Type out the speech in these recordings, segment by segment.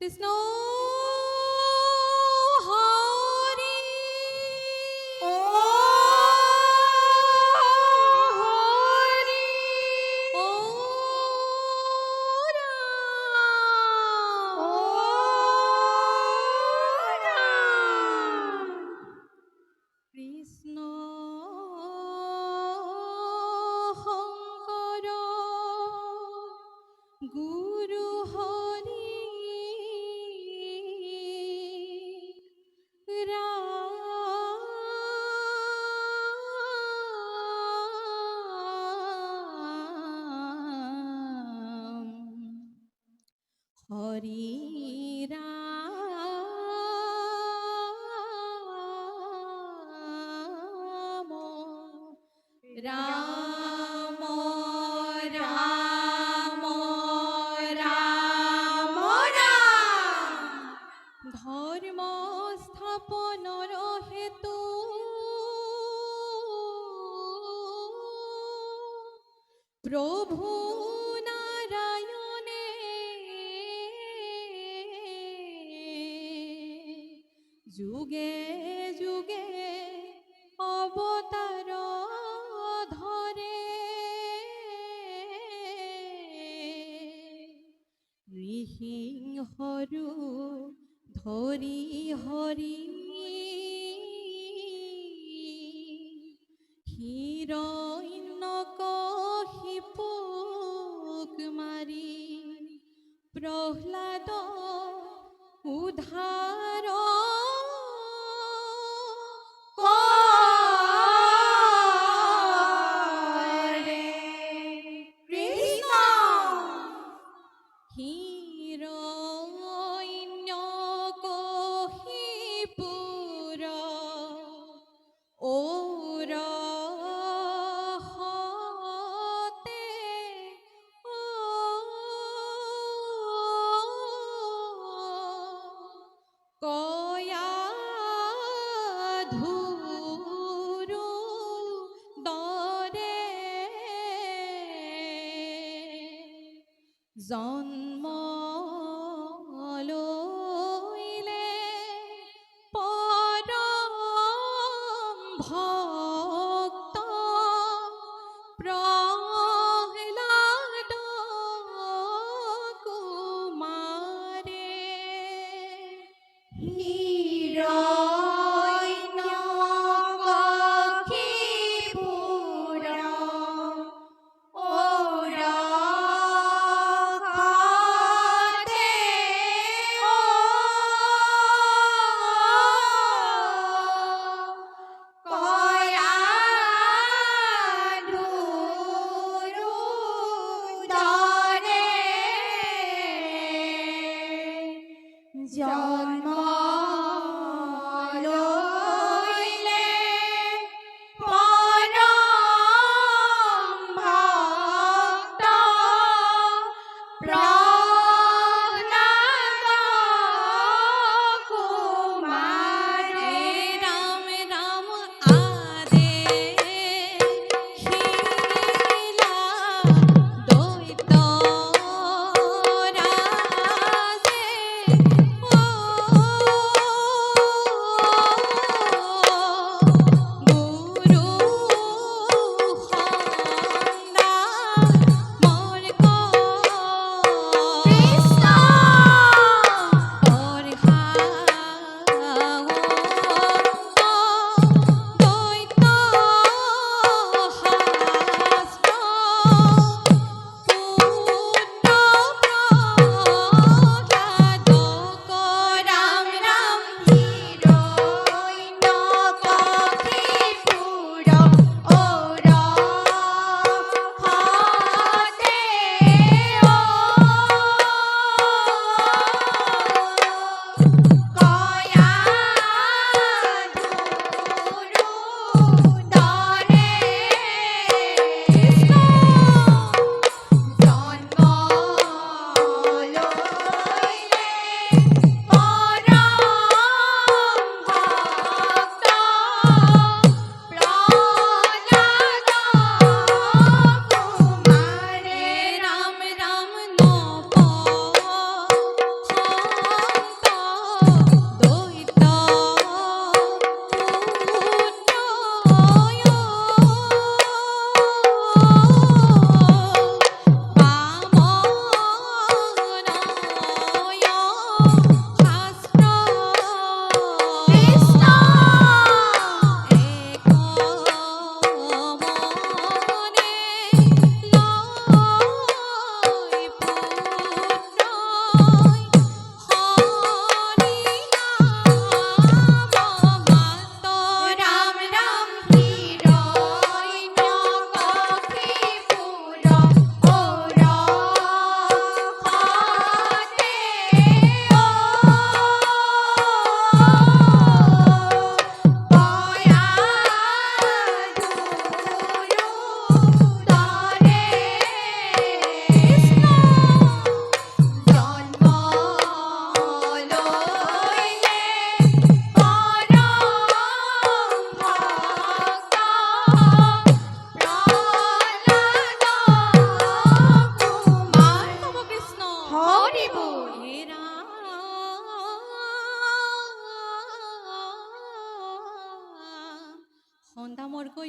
কৃষ্ণ হরি হৰি ৰাম ৰাম ৰাম ৰাম ৰাম ধৰ্ম স্থাপনৰ হেতু প্ৰভু যুগে যুগে অৱতাৰ ধৰে নৃসিংহৰু ধৰি হৰি হিৰণ্যকশিপুক মাৰি প্ৰহ্লাদ উদ্ধাৰ কৰে ভক্ত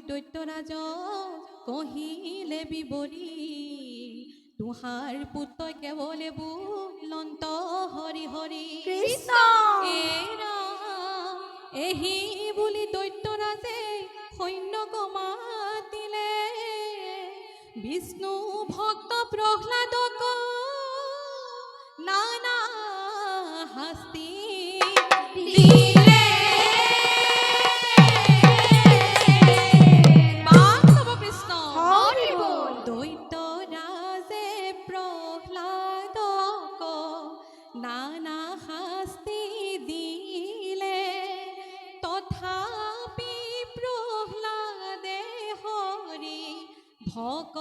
দৈত্যৰাজ কহিলে বিৱৰি তোহাৰ পুত্ৰই কেৱলে বুলন্ত হৰি হৰি কৃষ্ণ! এৰা এহি বুলি দৈত্যৰাজে সৈন্যক মাতিলে বিষ্ণু ভক্ত প্ৰহ্লাদক নানা শাস্তি ভকতি নেৰিলে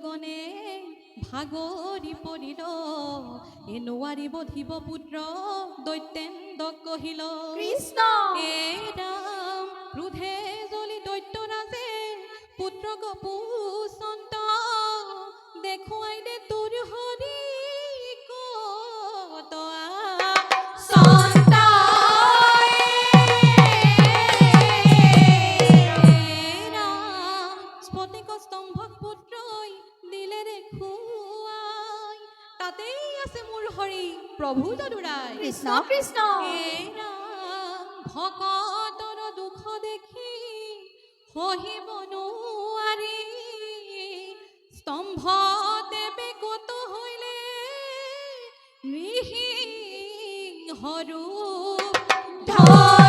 দৈত্যগণে ভাগৰি পৰিল এ নোৱাৰিব শিৱ পুত্ৰ দৈত্যেন্দক কহিল কৃষ্ণ! এ ৰাম ক্ৰোধে জ্বলি দৈত্যৰাজে কপু পুচন্ত দেখুৱাই দে তোৰ হৰি প্ৰভু যদুৰাই কৃষ্ণ কৃষ্ণ। ভকতর দুঃখ দুখ সহিব নোৱাৰি স্তম্ভ দেৱে কত হৈলে হরু। ধৰি